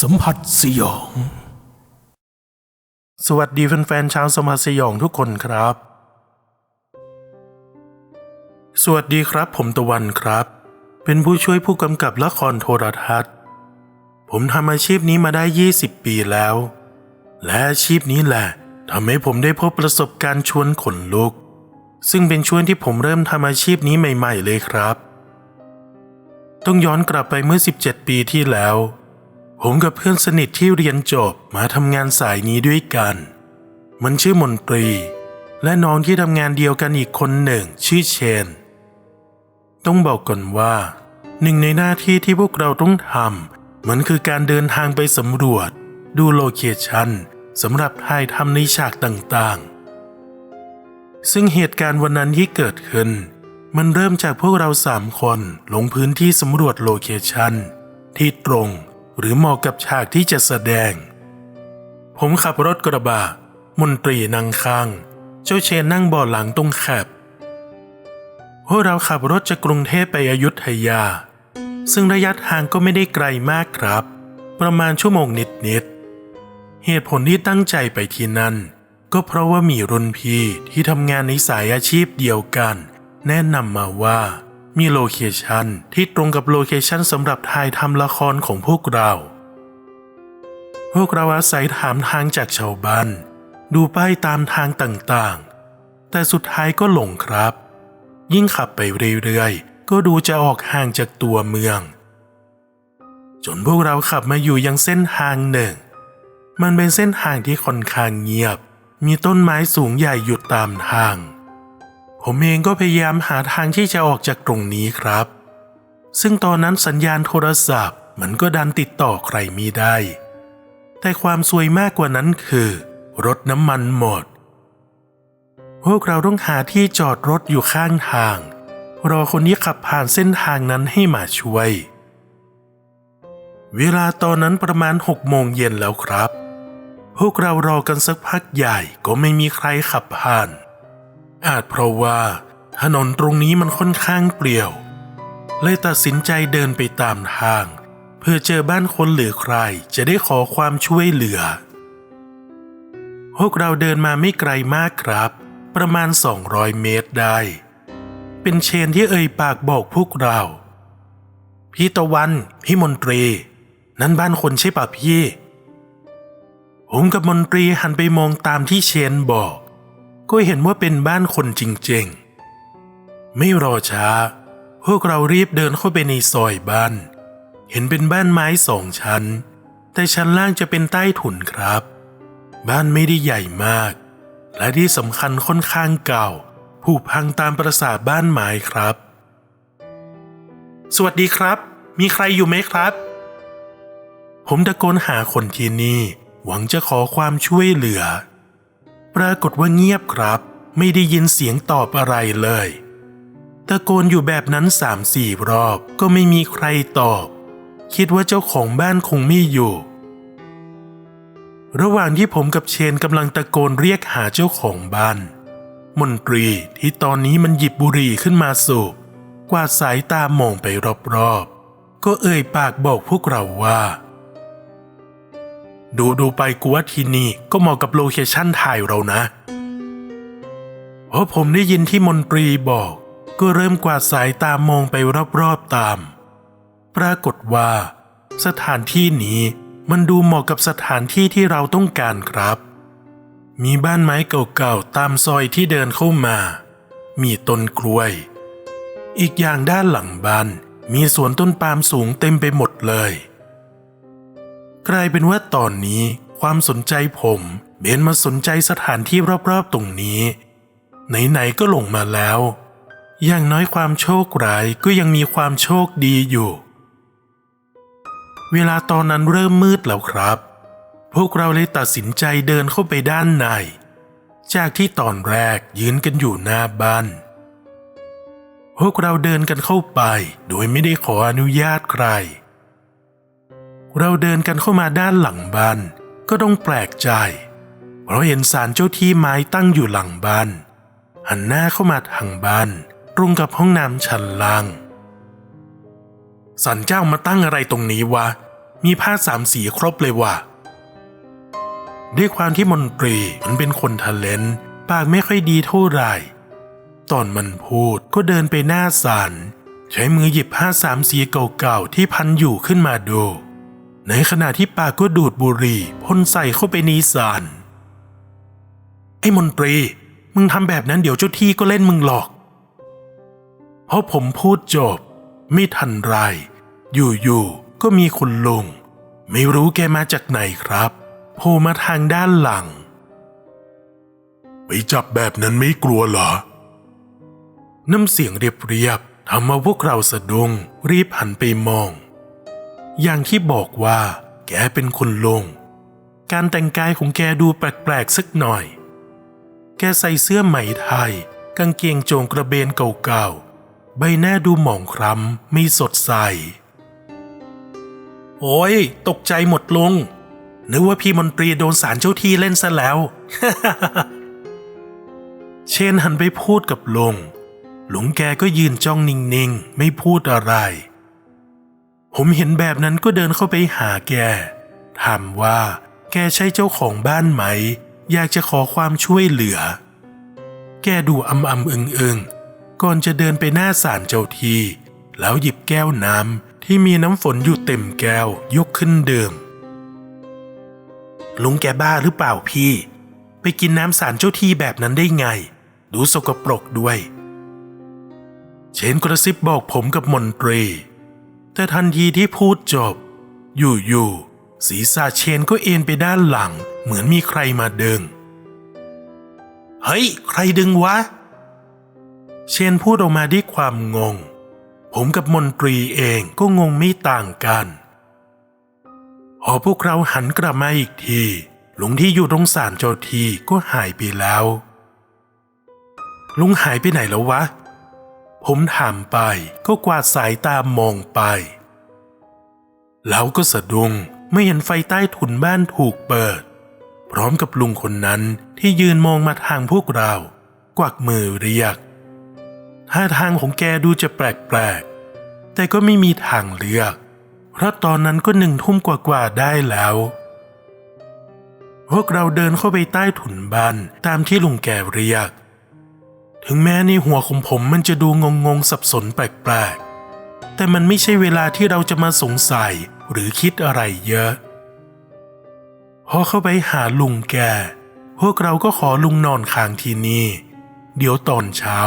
สัมผัสสยอง สวัสดีแฟนๆชาวสมผัสสยองทุกคนครับ สวัสดีครับ ผมตะวันครับ เป็นผู้ช่วยผู้กำกับละครโทรทัศน์ ผมทำอาชีพนี้มาได้ 20 ปีแล้ว และอาชีพนี้แหละทำให้ผมได้พบประสบการณ์ชวนขนลุก ซึ่งเป็นช่วงที่ผมเริ่มทำอาชีพนี้ใหม่ ๆ เลยครับ ต้องย้อนกลับไปเมื่อ 17 ปีที่แล้ว ผมกับเพื่อนสนิทที่เรียนจบมาทำงานสายนี้ด้วยกัน มันชื่อมนตรี และน้องที่ทำงานเดียวกันอีกคนหนึ่งชื่อเชน ต้องบอกก่อนว่า หนึ่งในหน้าที่ที่พวกเราต้องทำมันคือการเดินทางไปสำรวจ ดูโลเคชั่นสำหรับถ่ายทำในฉากต่างๆ ซึ่งเหตุการณ์วันนั้นที่เกิดขึ้น มันเริ่มจากพวกเราสามคนลงพื้นที่สำรวจโลเคชั่นที่ตรง หรือเหมาะกับฉากที่จะแสดง ผมขับรถกระบะมนตรีนั่งข้าง เจ้าเชนนั่งเบาะหลังตรงแคบพวกเราขับรถจากกรุงเทพไปอยุธยา ซึ่งระยะทางก็ไม่ได้ไกลมากครับ ประมาณชั่วโมงนิดๆเหตุผลที่ตั้งใจไปที่นั่น ก็เพราะว่ามีรุ่นพี่ที่ทำงานในสายอาชีพเดียวกัน แนะนำมาว่า มีโลเคชันที่ตรงกับโลเคชันสำหรับถ่ายทำละครของพวกเรา พวกเราอาศัยถามทางจากชาวบ้าน ดูป้ายตามทางต่างๆ แต่สุดท้ายก็หลงครับ ยิ่งขับไปเรื่อยๆ ก็ดูจะออกห่างจากตัวเมือง จนพวกเราขับมาอยู่ยังเส้นทางหนึ่ง มันเป็นเส้นทางที่ค่อนข้างเงียบ มีต้นไม้สูงใหญ่อยู่ตามทาง ผมเองก็พยายามหาทางที่จะออกจากตรงนี้ครับ ซึ่งตอนนั้นสัญญาณโทรศัพท์ มันก็ดันติดต่อใครไมีได้ แต่ความซวยมากกว่านั้นคือ รถน้ำมันหมด พวกเราต้องหาที่จอดรถอยู่ข้างทาง รอคนที่ขับผ่านเส้นทางนั้นให้มาช่วย เวลาตอนนั้นประมาณหกโมงเย็นแล้วครับ พวกเรารอกันสักพักใหญ่ก็ไม่มีใครขับผ่าน อาจเพราะว่า ถนนตรงนี้มันค่อนข้างเปลี่ยว เลยตัดสินใจเดินไปตามทาง เพื่อเจอบ้านคนหรือใครจะได้ขอความช่วยเหลือ พวกเราเดินมาไม่ไกลมากครับ ประมาณ 200 เมตรได้ เป็นเชนที่เอ่ยปากบอกพวกเรา พี่ตะวัน พี่มนตรี นั่นบ้านคนใช่ปะพี่ผมกับมนตรีหันไปมองตามที่เชนบอก ก็เห็นว่าเป็นบ้านคนจริงๆ ไม่รอช้า พวกเรารีบเดินเข้าไปในซอยบ้าน เห็นเป็นบ้านไม้สองชั้น แต่ชั้นล่างจะเป็นใต้ถุนครับ บ้านไม่ได้ใหญ่มาก และที่สำคัญค่อนข้างเก่าผุพังตามประสาบ้านไม้ครับ สวัสดีครับ มีใครอยู่ไหมครับ ผมตะโกนหาคนที่นี่ หวังจะขอความช่วยเหลือ ปรากฏว่าเงียบครับ ไม่ได้ยินเสียงตอบอะไรเลย ตะโกนอยู่แบบนั้นสามสี่รอบก็ไม่มีใครตอบ คิดว่าเจ้าของบ้านคงไม่อยู่ ระหว่างที่ผมกับเชนกำลังตะโกนเรียกหาเจ้าของบ้าน มนตรีที่ตอนนี้มันหยิบบุหรี่ขึ้นมาสูบกวาดสายตามองไปรอบๆ ก็เอ่ยปากบอกพวกเราว่า ดูดูไปกูว่าที่นี่ก็เหมาะกับโลเคชั่นถ่ายเรานะเพราะผมได้ยินที่มนตรีบอก ก็เริ่มกวาดสายตามองไปรอบๆตาม ปรากฏว่า สถานที่นี้มันดูเหมาะกับสถานที่ที่เราต้องการครับ มีบ้านไม้เก่าๆตามซอยที่เดินเข้ามา มีต้นกล้วย อีกอย่างด้านหลังบ้านมีสวนต้นปาล์มสูงเต็มไปหมดเลย กลายเป็นว่าตอนนี้ความสนใจผมเบนมาสนใจสถานที่รอบๆตรงนี้ ไหนๆก็ลงมาแล้ว อย่างน้อยความโชคร้ายก็ยังมีความโชคดีอยู่ เวลาตอนนั้นเริ่มมืดแล้วครับ พวกเราเลยตัดสินใจเดินเข้าไปด้านใน จากที่ตอนแรกยืนกันอยู่หน้าบ้านพวกเราเดินกันเข้าไป โดยไม่ได้ขออนุญาตใคร เราเดินกันเข้ามาด้านหลังบ้าน ก็ต้องแปลกใจ เพราะเห็นศาลเจ้าที่ไม้ตั้งอยู่หลังบ้าน หันหน้าเข้ามาทางบ้าน ตรงกับห้องน้ำชั้นล่างศาลเจ้ามาตั้งอะไรตรงนี้วะ มีผ้าสามสีครบเลยวะด้วยความที่มนตรีมันเป็นคนทะเลนปากไม่ค่อยดีเท่าไหร่ ตอนมันพูดก็เดินไปหน้าศาลใช้มือหยิบผ้าสามสีเก่าๆที่พันอยู่ขึ้นมาดู ในขณะที่ปากก็ดูดบุหรี่พ่นใส่เข้าไปในศาลไอ้มนตรี มึงทำแบบนั้นเดี๋ยวเจ้าที่ก็เล่นมึงหรอกพอผมพูดจบ ไม่ทันไรอยู่ๆก็มีคุณลุง ไม่รู้แกมาจากไหนครับโผล่มาทางด้านหลัง ไปจับแบบนั้นไม่กลัวเหรอ น้ำเสียงเรียบๆทำเอาพวกเราสะดุ้งรีบหันไปมอง อย่างที่บอกว่า แกเป็นคนลง การแต่งกายของแกดูแปลกๆสักหน่อย แกใส่เสื้อไหมไทย กางเกงโจงกระเบนเก่าๆ ใบหน้าดูหมองคล้ำไม่สดใส โอ้ย ตกใจหมดลง นึกว่าพี่มนตรีโดนสารเจ้าที่เล่นซะแล้ว เชนหันไปพูดกับลุงลุงแกก็ยืนจ้องนิ่งๆ ไม่พูดอะไร ผมเห็นแบบนั้นก็เดินเข้าไปหาแก ถามว่า แกใช่เจ้าของบ้านไหม อยากจะขอความช่วยเหลือ แกดูอำอำอึงอึงๆก่อนจะเดินไปหน้าศาลเจ้าทีแล้วหยิบแก้วน้ำที่มีน้ำฝนอยู่เต็มแก้วยกขึ้นดื่มลุงแกบ้าหรือเปล่าพี่ ไปกินน้ำสารเจ้าที่แบบนั้นได้ไง ดูสกปรกด้วย เชนกระซิบบอกผมกับมนตรี แต่ทันทีที่พูดจบ อยู่ๆศีรษะเชนก็เอ็นไปด้านหลัง เหมือนมีใครมาดึง เฮ้ย ใครดึงวะ เชนพูดออกมาด้วยความงง ผมกับมนตรีเองก็งงไม่ต่างกันพอพวกเราหันกลับมาอีกทีลุงที่อยู่ตรงศาลเจ้าทีก็หายไปแล้ว ลุงหายไปไหนแล้ววะ ผมถามไปก็กวาดสายตามองไป แล้วก็สะดุ้งไม่เห็นไฟใต้ถุนบ้านถูกเปิด พร้อมกับลุงคนนั้นที่ยืนมองมาทางพวกเรา กวักมือเรียกท่าทางของแกดูจะแปลกๆ แต่ก็ไม่มีทางเลือก เพราะตอนนั้นก็หนึ่งทุ่มกว่าๆได้แล้ว พวกเราเดินเข้าไปใต้ถุนบ้านตามที่ลุงแกเรียก ถึงแม้ในหัวของผมมันจะดูงงงๆสับสนแปลกๆ แต่มันไม่ใช่เวลาที่เราจะมาสงสัยหรือคิดอะไรเยอะ พอเข้าไปหาลุงแก พวกเราก็ขอลุงนอนค้างที่นี่ เดี๋ยวตอนเช้า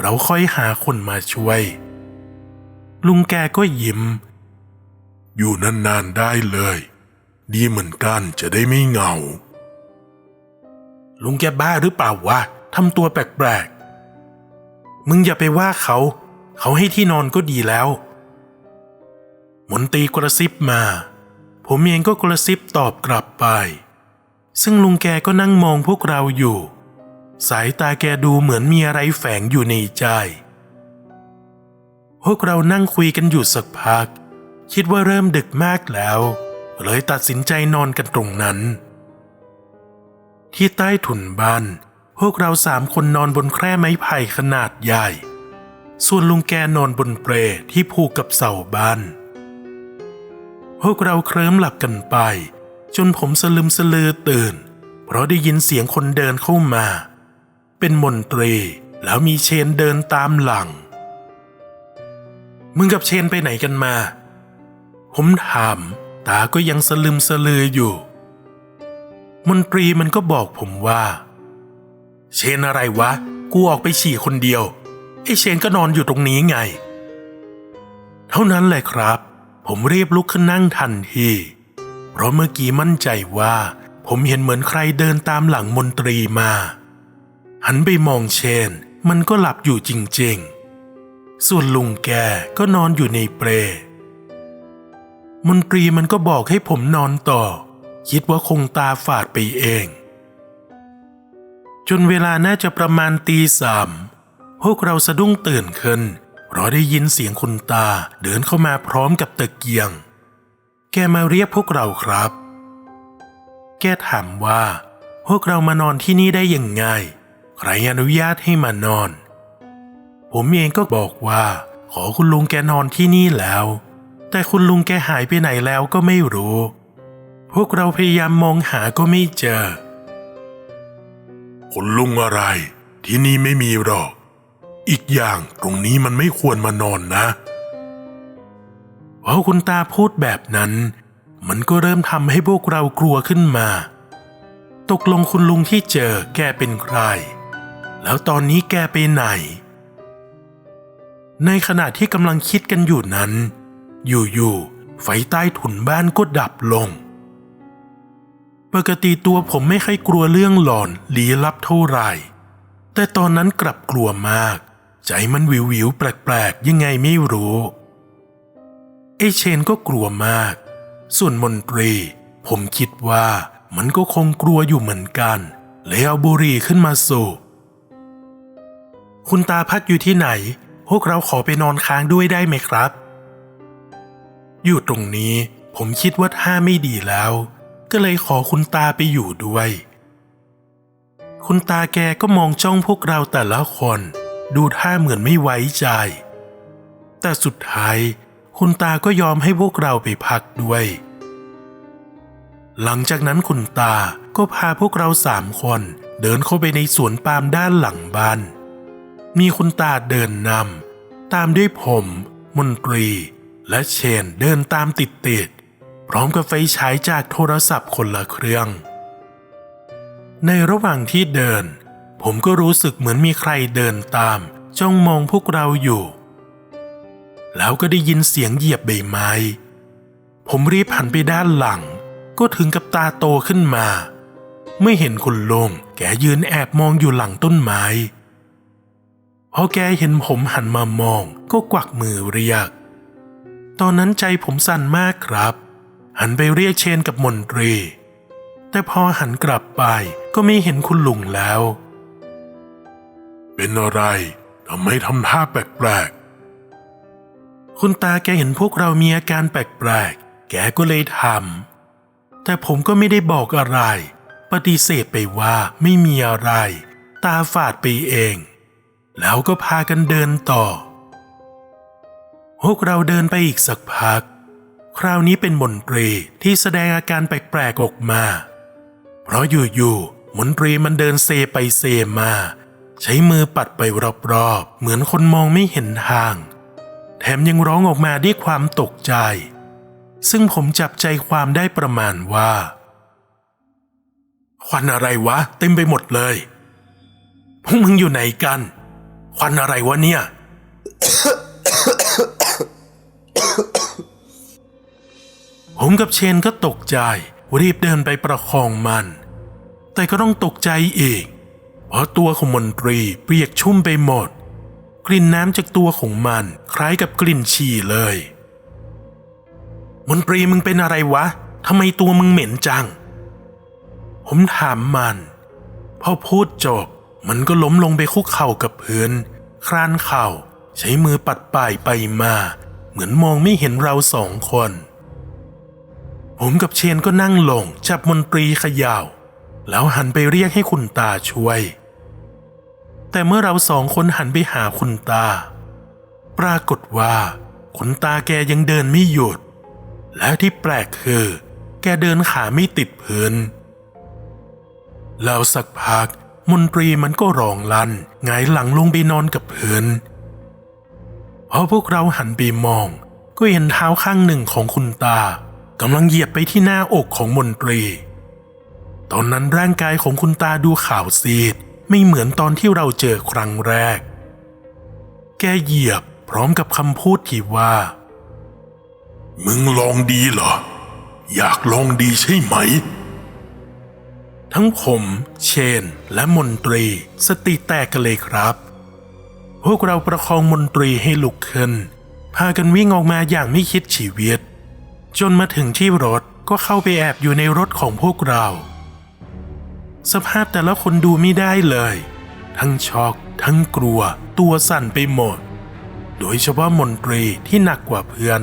เราค่อยหาคนมาช่วย ลุงแกก็ยิ้ม อยู่นานๆได้เลย ดีเหมือนกันจะได้ไม่เหงา ลุงแกบ้าหรือเปล่าวะทำตัวแปลกๆ มึงอย่าไปว่าเขา เขาให้ที่นอนก็ดีแล้ว มนตรีกระซิบมา ผมเองก็กระซิบตอบกลับไป ซึ่งลุงแกก็นั่งมองพวกเราอยู่ สายตาแกดูเหมือนมีอะไรแฝงอยู่ในใจ พวกเรานั่งคุยกันอยู่สักพัก คิดว่าเริ่มดึกมากแล้ว เลยตัดสินใจนอนกันตรงนั้น ที่ใต้ถุนบ้าน พวกเราสามคนนอนบนแคร่ไม้ไผ่ขนาดใหญ่ ส่วนลุงแกนอนบนเปลที่ผูกกับเสาบ้าน พวกเราเคลิ้มหลับกันไป จนผมสลึมสลือตื่น เพราะได้ยินเสียงคนเดินเข้ามา เป็นมนตรีแล้วมีเชนเดินตามหลัง มึงกับเชนไปไหนกันมา ผมถามตาก็ยังสลึมสลืออยู่ มนตรีมันก็บอกผมว่า เชนอะไรวะ กูออกไปฉี่คนเดียว ไอ้เชนก็นอนอยู่ตรงนี้ไง เท่านั้นแหละครับ ผมรีบลุกขึ้นนั่งทันที เพราะเมื่อกี้มั่นใจว่า ผมเห็นเหมือนใครเดินตามหลังมนตรีมา หันไปมองเชน มันก็หลับอยู่จริงๆ ส่วนลุงแกก็นอนอยู่ในเปลมนตรีมันก็บอกให้ผมนอนต่อ คิดว่าคงตาฝาดไปเอง จนเวลาน่าจะประมาณตีสามพวกเราสะดุ้งตื่นขึ้นเพราะได้ยินเสียงคุณตาเดินเข้ามาพร้อมกับตะเกียง แกมาเรียกพวกเราครับ แกถามว่า พวกเรามานอนที่นี่ได้ยังไง ใครอนุญาตให้มานอน ผมเองก็บอกว่า ขอคุณลุงแกนอนที่นี่แล้ว แต่คุณลุงแกหายไปไหนแล้วก็ไม่รู้ พวกเราพยายามมองหาก็ไม่เจอ คุณลุงอะไร ที่นี่ไม่มีหรอก อีกอย่างตรงนี้มันไม่ควรมานอนนะพอคุณตาพูดแบบนั้น มันก็เริ่มทำให้พวกเรากลัวขึ้นมา ตกลงคุณลุงที่เจอแกเป็นใคร แล้วตอนนี้แกไปไหน ในขณะที่กำลังคิดกันอยู่นั้น อยู่ๆไฟใต้ถุนบ้านก็ดับลง ปกติตัวผมไม่ค่อยกลัวเรื่องหลอนลี้ลับเท่าไหร่ แต่ตอนนั้นกลับกลัวมาก ใจมันวิววิวแปลกๆ ยังไงไม่รู้ไอเชนก็กลัวมาก ส่วนมนตรี ผมคิดว่ามันก็คงกลัวอยู่เหมือนกันเลยเอาบุหรี่ขึ้นมาสูบคุณตาพักอยู่ที่ไหน พวกเราขอไปนอนค้างด้วยได้ไหมครับ อยู่ตรงนี้ผมคิดว่าท่าไม่ดีแล้ว ก็เลยขอคุณตาไปอยู่ด้วย คุณตาแกก็มองจ้องพวกเราแต่ละคนดูท่าเหมือนไม่ไว้ใจ แต่สุดท้ายคุณตาก็ยอมให้พวกเราไปพักด้วย หลังจากนั้นคุณตาก็พาพวกเราสามคนเดินเข้าไปในสวนปาล์มด้านหลังบ้าน มีคุณตาเดินนำตามด้วยผม มนตรี และเชนเดินตามติดติด พร้อมกับไฟฉายจากโทรศัพท์คนละเครื่อง ในระหว่างที่เดิน ผมก็รู้สึกเหมือนมีใครเดินตาม จ้องมองพวกเราอยู่ แล้วก็ได้ยินเสียงเหยียบใบไม้ ผมรีบหันไปด้านหลัง ก็ถึงกับตาโตขึ้นมา ไม่เห็นคุณลุงแกยืนแอบมองอยู่หลังต้นไม้พอแกเห็นผมหันมามองก็กวักมือเรียก ตอนนั้นใจผมสั่นมากครับ หันไปเรียกเชนกับมนตรี แต่พอหันกลับไปก็ไม่เห็นคุณลุงแล้ว เป็นอะไรทำไมทำท่าแปลกๆ คุณตาแกเห็นพวกเรามีอาการแปลกๆ แกก็เลยทำ แต่ผมก็ไม่ได้บอกอะไร ปฏิเสธไปว่าไม่มีอะไร ตาฝาดไปเอง แล้วก็พากันเดินต่อ พวกเราเดินไปอีกสักพัก คราวนี้เป็นมนตรีที่แสดงอาการแปลกๆออกมา เพราะอยู่ๆมนตรีมันเดินเซไปเซมา ใช้มือปัดไปรอบๆ เหมือนคนมองไม่เห็นทาง แถมยังร้องออกมาด้วยความตกใจ ซึ่งผมจับใจความได้ประมาณว่า ควันอะไรวะ เต็มไปหมดเลย พวกมึงอยู่ไหนกัน ควันอะไรวะเนี่ย ผมกับเชนก็ตกใจรีบเดินไปประคองมัน แต่ก็ต้องตกใจอีก เพราะตัวของมนตรีเปียกชุ่มไปหมด กลิ่นน้ำจากตัวของมัน คล้ายกับกลิ่นฉี่เลย มนตรีมึงเป็นอะไรวะทำไมตัวมึงเหม็นจัง ผมถามมัน พอพูดจบ มันก็ล้มลงไปคุกเข่ากับพื้นครานเข่า ใช้มือปัดป่ายไปมา เหมือนมองไม่เห็นเราสองคน ผมกับเชนก็นั่งลงจับมนตรีขย่าแล้วหันไปเรียกให้คุณตาช่วย แต่เมื่อเราสองคนหันไปหาคุณตา ปรากฏว่าคุณตาแกยังเดินไม่หยุด และที่แปลกคือ แกเดินขาไม่ติดพื้นแล้วสักพักมนตรีมันก็ร้องลั่นหงายหลังลงไปนอนกับพื้นพอพวกเราหันไปมอง ก็เห็นเท้าข้างหนึ่งของคุณตา กำลังเหยียบไปที่หน้าอกของมนตรี ตอนนั้นร่างกายของคุณตาดูขาวซีด ไม่เหมือนตอนที่เราเจอครั้งแรก แกเหยียบพร้อมกับคำพูดที่ว่า มึงลองดีเหรอ อยากลองดีใช่ไหม ทั้งผม เชน และมนตรี สติแตกกันเลยครับ พวกเราประคองมนตรีให้ลุกขึ้น พากันวิ่งออกมาอย่างไม่คิดชีวิต จนมาถึงที่รถก็เข้าไปแอบอยู่ในรถของพวกเรา สภาพแต่ละคนดูไม่ได้เลย ทั้งช็อก ทั้งกลัว ตัวสั่นไปหมด โดยเฉพาะมนตรีที่หนักกว่าเพื่อน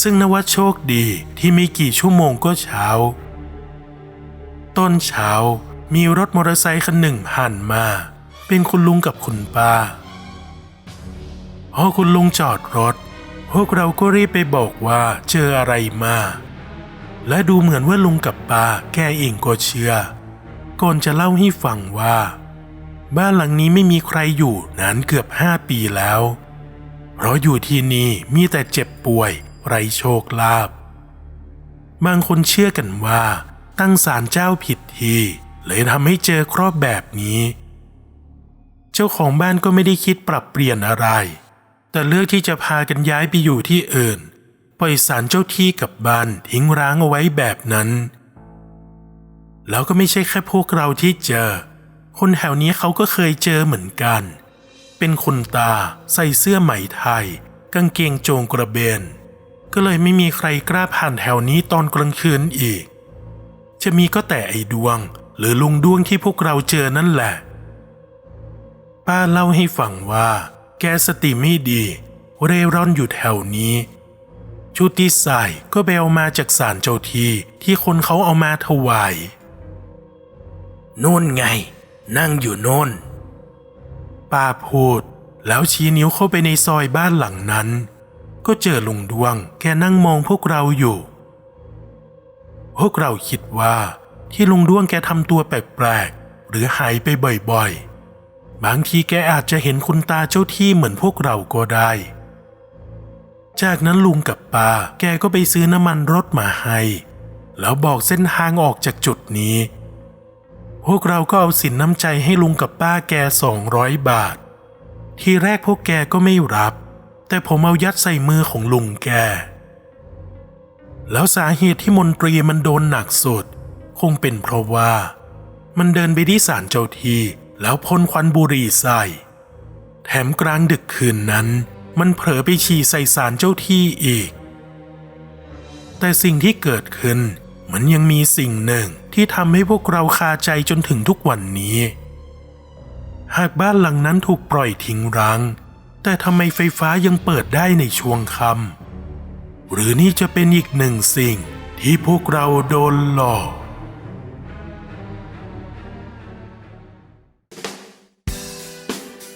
ซึ่งนว่าโชคดีที่ไม่กี่ชั่วโมงก็เช้า ต้นเช้ามีรถมอเตอร์ไซค์คันหนึ่งผ่านมา เป็นคุณลุงกับคุณป้าพอคุณลุงจอดรถ พวกเราก็รีบไปบอกว่าเจออะไรมา และดูเหมือนว่าลุงกับป้าแกเองก็เชื่อก่อนจะเล่าให้ฟังว่า บ้านหลังนี้ไม่มีใครอยู่นานเกือบห้าปีแล้ว เพราะอยู่ที่นี่มีแต่เจ็บป่วย ไรโชคลาภบางคนเชื่อกันว่า ตั้งศาลเจ้าผิดทีเลยทำให้เจอครอบแบบนี้ เจ้าของบ้านก็ไม่ได้คิดปรับเปลี่ยนอะไร แต่เลือกที่จะพากันย้ายไปอยู่ที่อื่นปล่อยศาลเจ้าที่กับบ้านทิ้งร้างเอาไว้แบบนั้น แล้วก็ไม่ใช่แค่พวกเราที่เจอ คนแถวนี้เขาก็เคยเจอเหมือนกัน เป็นคนตาใส่เสื้อไหมไทย กางเกงโจงกระเบน ก็เลยไม่มีใครกล้าผ่านแถวนี้ตอนกลางคืนอีก จะมีก็แต่ไอ้ดวง หรือลุงดวงที่พวกเราเจอนั่นแหละ ป้าเล่าให้ฟังว่า แกสติไม่ดี เร่ร่อนอยู่แถวนี้ ชุดที่ใส่ก็ไปเอามาจากศาลเจ้าที่ที่คนเขาเอามาถวายนู่นไง นั่งอยู่โน่น ป้าพูด แล้วชี้นิ้วเข้าไปในซอยบ้านหลังนั้น ก็เจอลุงดวงแกนั่งมองพวกเราอยู่ พวกเราคิดว่าที่ลุงดวงแกทำตัวแปลกๆหรือหายไปบ่อยๆ บางทีแกอาจจะเห็นคุณตาเจ้าที่เหมือนพวกเราก็ได้ จากนั้นลุงกับป้าแกก็ไปซื้อน้ำมันรถมาให้ แล้วบอกเส้นทางออกจากจุดนี้ พวกเราก็เอาสินน้ำใจให้ลุงกับป้าแกสองร้อยบาท ทีแรกพวกแกก็ไม่รับ แต่ผมเอายัดใส่มือของลุงแก แล้วสาเหตุที่มนตรีมันโดนหนักสุด คงเป็นเพราะว่า มันเดินไปที่ศาลเจ้าที่ แล้วพ่นควันบุหรี่ใส่ แถมกลางดึกคืนนั้น มันเผลอไปฉี่ใส่ศาลเจ้าที่อีก แต่สิ่งที่เกิดขึ้นมันยังมีสิ่งหนึ่งที่ทำให้พวกเราคาใจจนถึงทุกวันนี้ หากบ้านหลังนั้นถูกปล่อยทิ้งร้าง แต่ทำไมไฟฟ้ายังเปิดได้ในช่วงค่ำหรือนี่จะเป็นอีกหนึ่งสิ่งที่พวกเราโดนหลอก